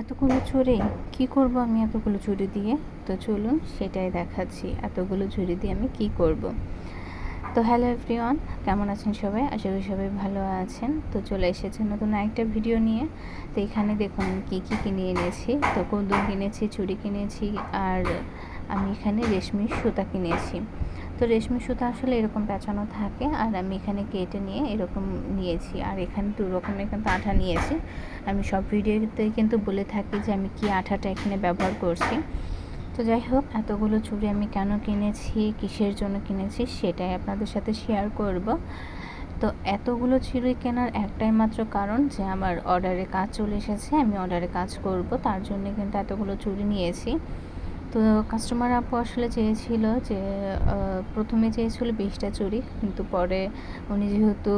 এতগুলো চুড়ি কি করব আমি এতগুলো চুড়ি দিয়ে? তো চলুন সেটাই দেখাচ্ছি, এতগুলো চুড়ি দিয়ে আমি কি করব? তো হ্যালো এভরিওয়ান কেমন আছেন সবাই? আশা করি সবাই ভালো আছেন। তো চলে এসেছে নতুন একটা ভিডিও নিয়ে। তো এখানে দেখুন কী কী কিনে এনেছি। তো কদ্দুম কিনেছি চুড়ি কিনেছি, আর আমি এখানে রেশমি সুতা কিনেছি। তো রেশমি সুতা আসলে এরকম পেঁচানো থাকে। আর আমি এখানে কেটে নিয়ে এরকম নিয়েছি। আর এখানে দু রকমের কিন্তু আঠা নিয়েছি। আমি সব ভিডিওতে কিন্তু বলে থাকি যে আমি কি আঠাটা এখানে ব্যবহার করছি। তো যাই হোক, এতগুলো চুড়ি আমি কেন কিনেছি, কিসের জন্য কিনেছি সেটাই আপনাদের সাথে শেয়ার করব। তো এতগুলো চুড়ি কেনার একটাই মাত্র কারণ যে আমার অর্ডারে কাজ চলে এসেছে, আমি অর্ডারে কাজ করব। তার জন্য কিন্তু এতগুলো চুড়ি নিয়েছি। তো কাস্টমার আপু আসলে চেয়েছিল যে প্রথমে চেয়েছিল বিশটা চুড়ি, কিন্তু পরে উনি যেহেতু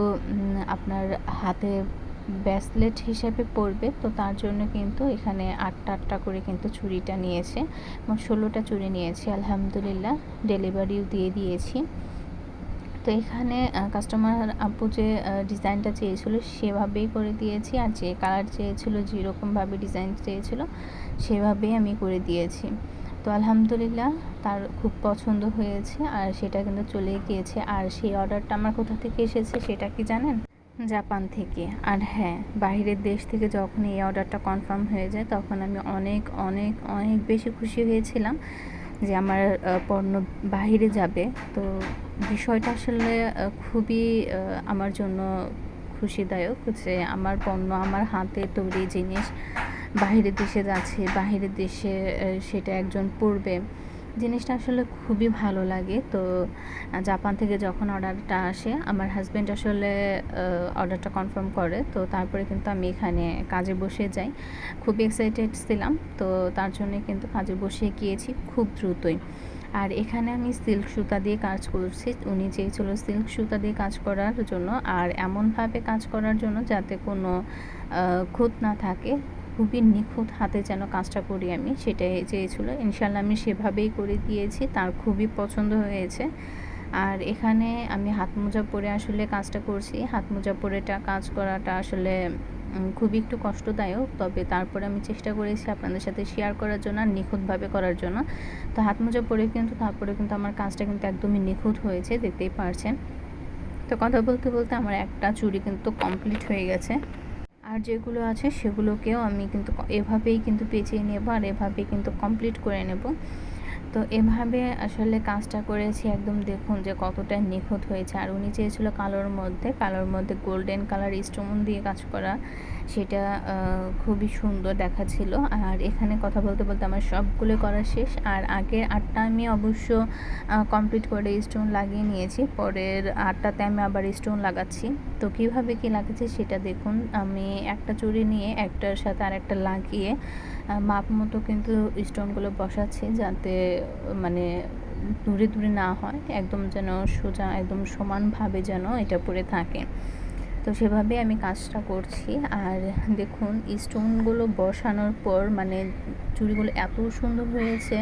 আপনার হাতে ব্যাসলেট হিসেবে পড়বে তো তার জন্য কিন্তু এখানে আটটা আটটা করে কিন্তু চুড়িটা নিয়েছে, এবং ষোলোটা চুড়ি নিয়েছে, আলহামদুলিল্লাহ ডেলিভারিও দিয়ে দিয়েছি। তো এখানে কাস্টমার আপু যে ডিজাইনটা চেয়েছিল সেভাবেই করে দিয়েছি, আর যে কালার চেয়েছিল, যেরকমভাবে ডিজাইন চেয়েছিল, সেভাবেই আমি করে দিয়েছি। তো আলহামদুলিল্লাহ তার খুব পছন্দ হয়েছে আর সেটা কিন্তু চলে গিয়েছে। আর সেই অর্ডারটা আমার কোথা থেকে এসেছে সেটা কি জানেন? জাপান থেকে। আর হ্যাঁ বাইরের দেশ থেকে যখন এই অর্ডারটা কনফার্ম হয়ে যায় তখন আমি অনেক অনেক অনেক বেশি খুশি হয়েছিলাম যে আমার পণ্য বাহিরে যাবে। তো বিষয়টা আসলে খুবই আমার জন্য খুশিদায়ক যে আমার পণ্য, আমার হাতে তৈরি জিনিস বাহিরের দেশে যাচ্ছে, বাহিরের দেশে সেটা একজন পড়বে জিনিসটা আসলে খুবই ভালো লাগে। তো জাপান থেকে যখন অর্ডারটা আসে, আমার হাজব্যান্ড আসলে অর্ডারটা কনফার্ম করে। তো তারপরে কিন্তু আমি এখানে কাজে বসে যাই। খুবই এক্সাইটেড ছিলাম। তো তার জন্য কিন্তু কাজে বসে গিয়েছি খুব দ্রুতই। আর এখানে আমি সিল্ক সুতা দিয়ে কাজ করছি। উনি চেয়েছিল সিল্ক সুতা দিয়ে কাজ করার জন্য আর এমনভাবে কাজ করার জন্য যাতে কোনো খুঁত না থাকে, খুবই নিখুঁত হাতে যেন কাজটা করি আমি, সেটাই চেয়েছিলো। ইনশাল্লাহ আমি সেভাবেই করে দিয়েছি, তার খুবই পছন্দ হয়েছে। আর এখানে আমি হাত মোজা পরে আসলে কাজটা করছি। হাত মোজা পরেটা কাজ করাটা আসলে খুবই একটু কষ্টদায়ক। তবে তারপরে আমি চেষ্টা করেছি আপনাদের সাথে শেয়ার করার জন্য আর নিখুঁতভাবে করার জন্য। তো হাত মোজা পরে কিন্তু, তারপরে কিন্তু আমার কাজটা কিন্তু একদমই নিখুঁত হয়েছে, দেখতেই পারছেন। তো কথা বলতে বলতে আমার একটা চুরি কিন্তু কমপ্লিট হয়ে গেছে। আর যেগুলো আছে সেগুলোকেও আমি কিন্তু এভাবেই কিন্তু পেঁচিয়ে নেব আর এভাবেই কিন্তু কমপ্লিট করে নেব। তো এভাবে আসলে কাজটা করেছি। একদম দেখুন যে কতটা নিখুঁত হয়েছে। আর উনি চেয়েছিল কালোর মধ্যে কালোর মধ্যে গোল্ডেন কালার স্টোন দিয়ে কাজ করা। সেটা খুবই সুন্দর দেখাচ্ছিল। আর এখানে কথা বলতে বলতে আমার সবগুলো করা শেষ। আর আগের আটটা আমি অবশ্য কমপ্লিট করে স্টোন লাগিয়ে নিয়েছি। পরের আটটাতে আমি আবার স্টোন লাগাচ্ছি। তো কীভাবে কি লাগাচ্ছি সেটা দেখুন। আমি একটা চুড়ি নিয়ে একটার সাথে আর একটা লাগিয়ে মাপ মতো কিন্তু স্টোনগুলো বসাচ্ছি যাতে মানে দূরে দূরে না হয়। একদম যেন সোজা, একদম সমানভাবে যেন এটা পড়ে থাকে। তো সেভাবে আমি কাজটা করছি। আর দেখুন স্টোনগুলো বসানোর পর মানে চুড়িগুলো এত সুন্দর হয়েছে,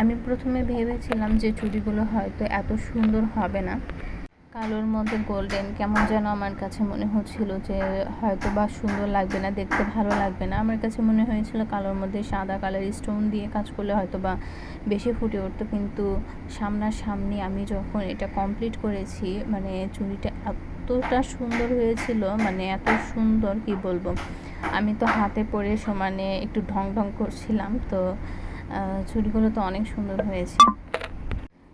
আমি প্রথমে ভেবেছিলাম যে চুড়িগুলো হয়তো এত সুন্দর হবে না। কালোর মধ্যে গোল্ডেন কেমন যেন আমার কাছে মনে হচ্ছিল যে হয়তো বা সুন্দর লাগবে না, দেখতে ভালো লাগবে না। আমার কাছে মনে হয়েছিল কালোর মধ্যে সাদা কালার স্টোন দিয়ে কাজ করলে হয়তো বা বেশি ফুটে উঠতো। কিন্তু সামনাসামনি আমি যখন এটা কমপ্লিট করেছি মানে চুড়িটা এতটা সুন্দর হয়েছিল মানে এত সুন্দর কি বলব। আমি তো হাতে পরে সমানে একটু ঢং ঢং করছিলাম, তো ছুরিগুলো তো অনেক সুন্দর হয়েছে।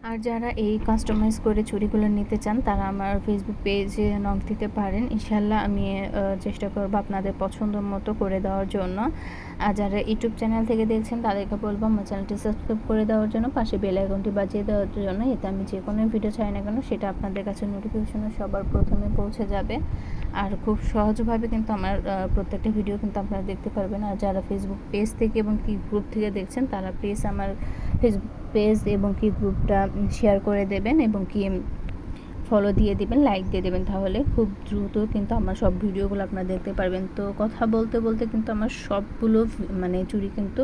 আর যারা এই কাস্টমাইজ করে চুড়িগুলো নিতে চান, তারা আমার ফেসবুক পেজে নক দিতে পারেন। ইনশাল্লাহ আমি চেষ্টা করব আপনাদের পছন্দ মতো করে দেওয়ার জন্য। আর যারা ইউটিউব চ্যানেল থেকে দেখছেন, তাদেরকে বলব আমার চ্যানেলটি সাবস্ক্রাইব করে দেওয়ার জন্য, পাশে বেল আইকনটি বাজিয়ে দেওয়ার জন্য। এতে আমি যে কোনো ভিডিও চাই না কেন, সেটা আপনাদের কাছে নোটিফিকেশনে সবার প্রথমে পৌঁছে যাবে। আর খুব সহজভাবে কিন্তু আমার প্রত্যেকটা ভিডিও কিন্তু আপনারা দেখতে পারবেন। আর যারা ফেসবুক পেজ থেকে এবং কি গ্রুপ থেকে দেখছেন, তারা প্লিজ আমার ফেসবুক পেজ এবং কি গ্রুপটা শেয়ার করে দেবেন এবং কি ফলো দিয়ে দেবেন লাইক দিয়ে দেবেন। তাহলে খুব দ্রুত কিন্তু আমার সব ভিডিওগুলো আপনারা দেখতে পারবেন। তো কথা বলতে বলতে কিন্তু আমার সবগুলো মানে চুরি কিন্তু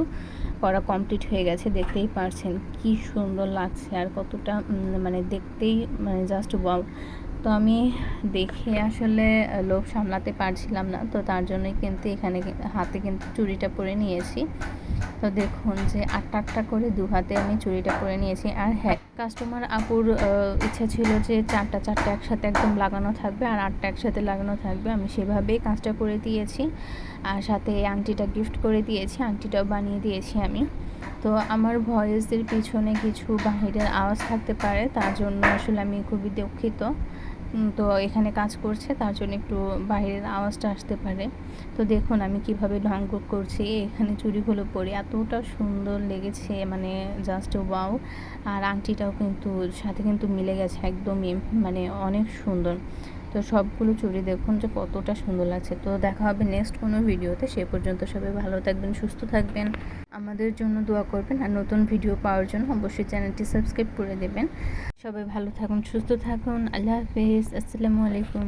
করা কমপ্লিট হয়ে গেছে, দেখতেই পারছেন। কি সুন্দর লাগছে আর কতটা মানে দেখতেই মানে জাস্ট তো আমি দেখে আসলে লোভ সামলাতে পারছিলাম না। তো তার জন্যই কিন্তু এখানে হাতে কিন্তু চুড়িটা পরে নিয়েছি। তো দেখুন যে আটটা আটটা করে দু হাতে আমি চুড়িটা পরে নিয়েছি। আর হ্যাঁ কাস্টমার আপুর ইচ্ছা ছিল যে চারটা চারটা একসাথে একদম লাগানো থাকবে আর আটটা একসাথে লাগানো থাকবে। আমি সেভাবেই কাজটা করে দিয়েছি। আর সাথে এই আংটিটা গিফট করে দিয়েছি। আংটিটাও বানিয়ে দিয়েছি আমি। তো আমার ভয়েসের পিছনে কিছু বাহিরের আওয়াজ থাকতে পারে। তার জন্য আসলে আমি খুবই দুঃখিত। তো এখানে কাজ করছে, তার জন্য একটু বাইরের আওয়াজটা আসতে পারে। তো দেখুন আমি কীভাবে ঢং করছি, এখানে চুড়িগুলো পরে, এতটা সুন্দর লেগেছে মানে জাস্ট ওয়াও আর আংটিটাও কিন্তু সাথে কিন্তু মিলে গেছে, একদমই মানে অনেক সুন্দর। তো সবগুলো চুড়ি দেখুন যে কতটা সুন্দর লাগছে। তো দেখা হবে নেক্সট কোনো ভিডিওতে। সে পর্যন্ত সবাই ভালো থাকবেন, সুস্থ থাকবেন। আমাদের জন্য দোয়া করবেন আর নতুন ভিডিও পাওয়ার জন্য অবশ্যই চ্যানেলটি সাবস্ক্রাইব করে দেবেন। সবাই ভালো থাকুন, সুস্থ থাকুন। আল্লাহ হাফিজ। আসসালামু আলাইকুম।